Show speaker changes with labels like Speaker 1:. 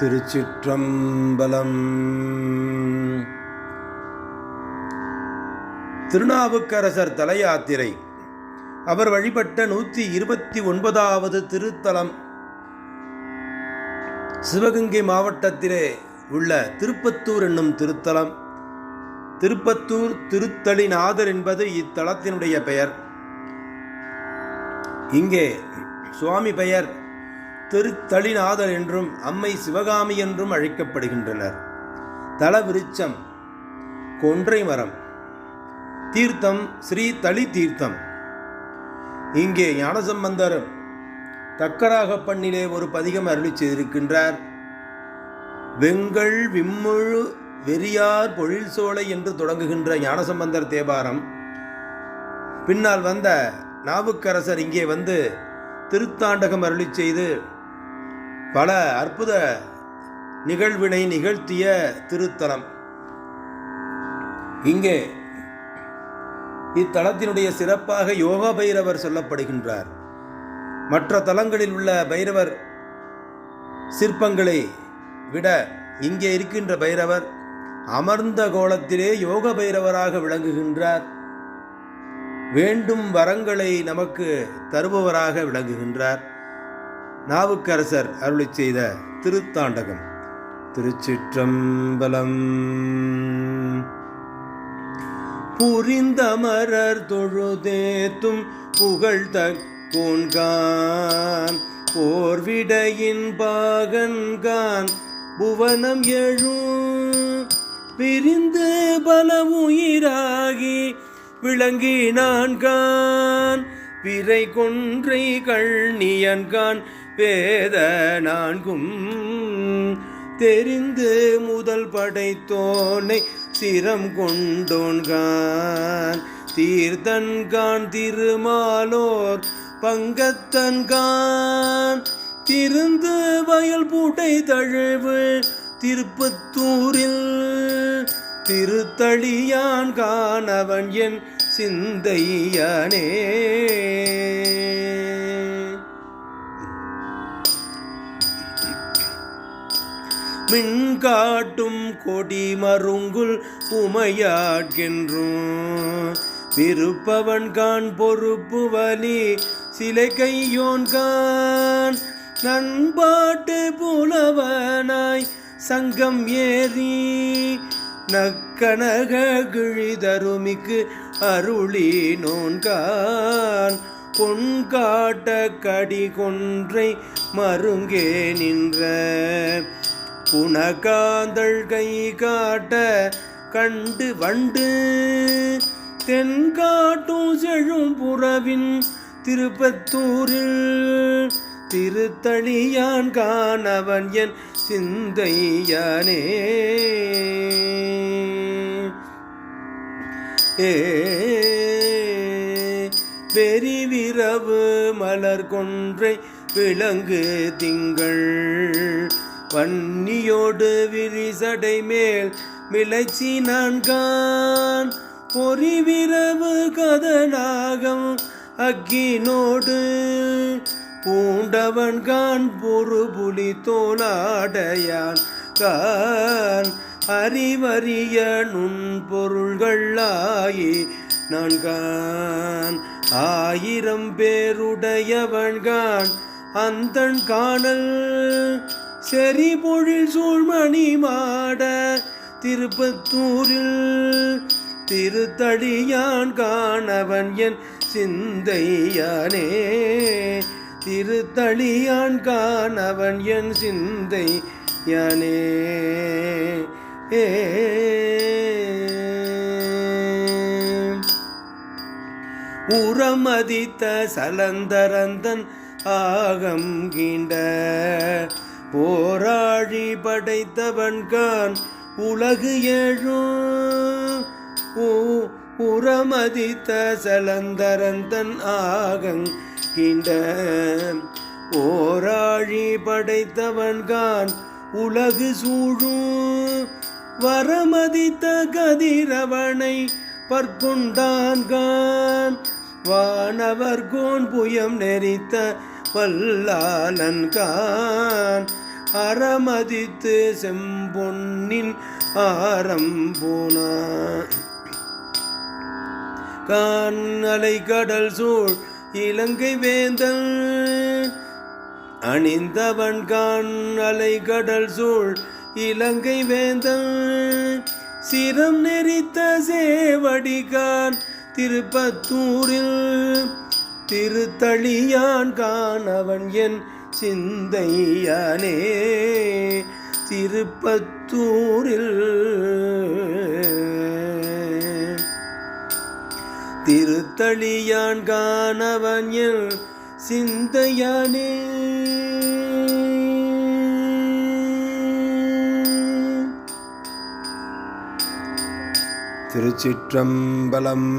Speaker 1: திருச்சிற்றம்பலம். திருநாவுக்கரசர் தலையாத்திரை. அவர் வழிபட்ட நூற்றி இருபத்தி ஒன்பதாவது திருத்தலம். சிவகங்கை மாவட்டத்திலே உள்ள திருப்பத்தூர் என்னும் திருத்தலம். திருப்பத்தூர் திருத்தளிநாதர் என்பது இத்தலத்தினுடைய பெயர். இங்கே சுவாமி பெயர் திருத்தளிநாதர் என்றும் அம்மை சிவகாமி என்றும் அழைக்கப்படுகின்றனர். தல விருட்சம் கொன்றை மரம் தீர்த்தம் ஸ்ரீ தளி தீர்த்தம் இங்கே ஞானசம்பந்தர் தக்கராக பண்ணிலே ஒரு பதிகம் அருளி செய்திருக்கின்றார். வெங்கள் விம்முழு வெறியார் பொழில் சோலை என்று தொடங்குகின்ற ஞானசம்பந்தர் தேவாரம் பின்னால் வந்த நாவுக்கரசர் இங்கே வந்து திருத்தாண்டகம் அருளி செய்து பல அற்புத நிகழ்வினை நிகழ்த்திய திருத்தலம். இங்கே இத்தலத்தினுடைய சிறப்பாக யோக பைரவர் சொல்லப்படுகின்றார். மற்ற தலங்களில் உள்ள பைரவர் சிற்பங்களை விட இங்கே இருக்கின்ற பைரவர் அமர்ந்த கோலத்திலே யோக பைரவராக விளங்குகின்றார். வேண்டும் வரங்களை நமக்கு தருபவராக விளங்குகின்றார். நாவுக்கரசர் அருளி செய்த திருத்தாண்டகம். திருச்சிற்றம்பலம். புரிந்த மரர் தொழுதேத்தும் புகழ்த கோன்கான் போர்விடையின் பாகன்கான் புவனம் எழும் பிரிந்து பல உயிராகி விளங்கினான்கான். விரை கொன்றை கள்ணியன்கான் பேத நான்கும். தெரிந்து முதல் படைத்தோனை சிரம் கொண்டோன்கான் தீர்த்தன்கான் திருமாலோர் பங்கத்தன்கான் திருந்து வயல் பூட்டை தழுவு திருப்பத்தூரில். திருத்தளியான் காணவன் என் சிந்தையானே. மின்காட்டும் கொடி மருங்குல் உமையாட்கின்றோம் விருப்பவன் கான் பொறுப்பு வலி சிலை கையோன் கான் நண்பாட்டு புலவனாய் சங்கம் ஏறி நக்கனக கிழிதருமிக்கு அருளி நோன்கான் பொன் காட்ட கடி கொன்றை மருங்கே நின்ற புனகாந்தள் கை காட்ட கண்டு வண்டு. தென்காட்டும் செழும் புறவின் திருப்பத்தூரில் திருத்தளியான் காணவன் என் சிந்தையானே. பெரிவிரவு மலர் கொன்றை விலங்கு திங்கள். வன்னியோடு விரிசடை மேல் மிளைச்சி நான்கான் பொறிவிரவு கதநாகம் அக்கினோடு. பூண்டவன் கான் பொறு புலி தோலாடையான் கான் அறிவறிய நுண்பொருள்களாயே நான்கான் ஆயிரம் பேருடையவன்கான் அந்தன் காணல் செறி பொழில் சூழ்மணி மாட திருப்பத்தூரில் திருத்தடியான் காணவன் என் சிந்தையானே. திருத்தளியான் காணவன் என் சிந்தை யானே ஏ. உரமதித்த சலந்தரந்தன் ஆகம் கீண்ட போராழி படைத்தவன்கான் உலகு ஏழும் உரமதித்த சலந்தரன் தன் ஆகங் கீண்ட. ஓராழி படைத்தவன்கான் உலகு சூழும் வரமதித்த கதிரவனை பற்கொண்டான்கான் வானவர் கோன் புயம் நெறித்த வல்லாலன்கான் அறமதித்து செம்பொன்னின் ஆரம்பூனான் கான் அலை கடல் சூழ் இலங்கை வேந்தன். அணிந்தவன் கான் அலை கடல் சூழ் இலங்கை வேந்தன். சிரம் நெறித்த சேவடிகான் திருப்பத்தூரில். திருத்தளியான் காணவன் என் சிந்தையானே. திருப்பத்தூரில் திருத்தளியான் காணவன் என் சிந்தையானே. திருச்சிற்றம்பலம்